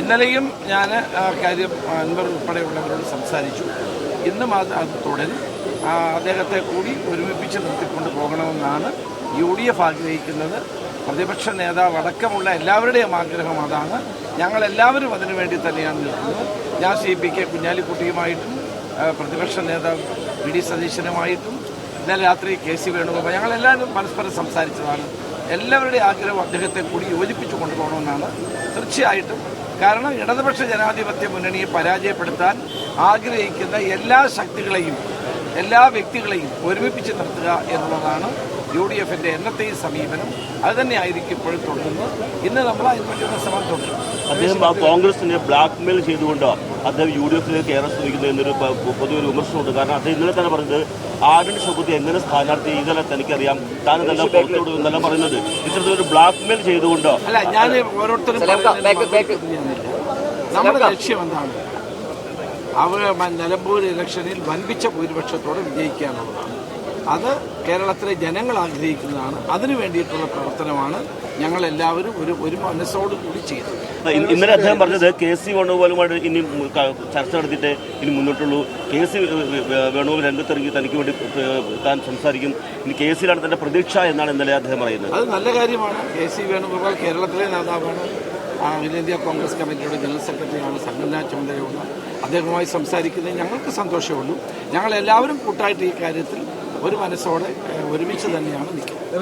ഇന്നലെയും ഞാൻ ആ കാര്യം അൻവർ ഉൾപ്പെടെയുള്ളവരോട് സംസാരിച്ചു. ഇന്നും അത് അത് തുടരും അദ്ദേഹത്തെ കൂടി ഒരുമിപ്പിച്ച് നിർത്തിക്കൊണ്ട് പോകണമെന്നാണ് യു ഡി എഫ് ആഗ്രഹിക്കുന്നത്. പ്രതിപക്ഷ നേതാവ് അടക്കമുള്ള എല്ലാവരുടെയും ആഗ്രഹം അതാണ്. ഞങ്ങളെല്ലാവരും അതിനു വേണ്ടി തന്നെയാണ് നിൽക്കുന്നത്. ഞാൻ സി പി കെ കുഞ്ഞാലിക്കുട്ടിയുമായിട്ടും പ്രതിപക്ഷ നേതാവ് വി ഡി സതീശനുമായിട്ടും ഇന്നലെ രാത്രി കെ സി വേണുഗോപാൽ ഞങ്ങളെല്ലാവരും പരസ്പരം സംസാരിച്ചതാണ്. എല്ലാവരുടെയും ആഗ്രഹം അദ്ദേഹത്തെ കൂടി യോജിപ്പിച്ചു കൊണ്ടുപോകണമെന്നാണ്. തീർച്ചയായിട്ടും കാരണം ഇടതുപക്ഷ ജനാധിപത്യ മുന്നണിയെ പരാജയപ്പെടുത്താൻ ആഗ്രഹിക്കുന്ന എല്ലാ ശക്തികളെയും എല്ലാ വ്യക്തികളെയും ഒരുമിപ്പിച്ച് നിർത്തുക എന്നുള്ളതാണ് യു ഡി എഫിന്റെ എന്നത്തെയും സമീപനം. അത് തന്നെയായിരിക്കും ഇപ്പോഴും തുടരുന്നത്. ഇന്ന് നമ്മൾ അതിനുവേണ്ടിയുള്ള ശ്രമം തുടരും. അദ്ദേഹം ആ കോൺഗ്രസിനെ ബ്ലാക്ക് മെയിൽ ചെയ്തുകൊണ്ടോ അദ്ദേഹം യു ഡി എഫിലേക്ക് കയറാൻ ശ്രമിക്കുന്നു എന്നൊരു പൊതുവൊരു പൊതുവെ ഒരു വിമർശനമുണ്ട്. കാരണം അദ്ദേഹം ഇന്നലെ തന്നെ പറഞ്ഞത് ആരുടെ സുഹൃത്ത് എങ്ങനെ സ്ഥാനാർത്ഥി ഇതല്ല തനിക്കറിയാം. താൻ ഇതെല്ലാം പുറത്തോട് എന്നെല്ലാം പറയുന്നത്. ഇത്തരത്തിലൊരു ബ്ലാക്ക് മെയിൽ ചെയ്തുകൊണ്ടോ? അല്ല ഞാൻ ഓരോരുത്തരും നമ്മുടെ ലക്ഷ്യം എന്താണ്? അവർ നിലമ്പൂർ ഇലക്ഷനിൽ വൻപിച്ച ഭൂരിപക്ഷത്തോടെ വിജയിക്കുക എന്നുള്ളതാണ് അത് കേരളത്തിലെ ജനങ്ങൾ ആഗ്രഹിക്കുന്നതാണ്. അതിനു വേണ്ടിയിട്ടുള്ള പ്രവർത്തനമാണ് ഞങ്ങൾ എല്ലാവരും ഒരു ഒരു മനസ്സോട് കൂടി ചെയ്തത്. ഇന്നലെ അദ്ദേഹം പറഞ്ഞത് കെ സി വേണുഗോപാലുമായിട്ട് ഇനി ചർച്ച നടത്തിയിട്ട് ഇനി മുന്നോട്ടുള്ളൂ. കെ സി വേണുഗോപാൽ രംഗത്തിറങ്ങി തനിക്ക് വേണ്ടി താൻ സംസാരിക്കും. ഇനി കെ സിയിലാണ് തന്റെ പ്രതീക്ഷ എന്നാണ് ഇന്നലെ അദ്ദേഹം പറയുന്നത്. അത് നല്ല കാര്യമാണ്. കെ സി വേണുഗോപാൽ കേരളത്തിലെ നേതാവാണ്. അഖിലേന്ത്യാ കോൺഗ്രസ് കമ്മിറ്റിയുടെ ജനറൽ സെക്രട്ടറിയാണ് സംഘടനാ ചുമതലയുള്ള. അദ്ദേഹവുമായി സംസാരിക്കുന്നത് ഞങ്ങൾക്ക് സന്തോഷമുള്ളൂ ഞങ്ങൾ എല്ലാവരും കൂട്ടായിട്ട് ഈ കാര്യത്തിൽ ഒരു മനസ്സോടെ ഒരുമിച്ച് തന്നെയാണ് നിൽക്കുന്നത്.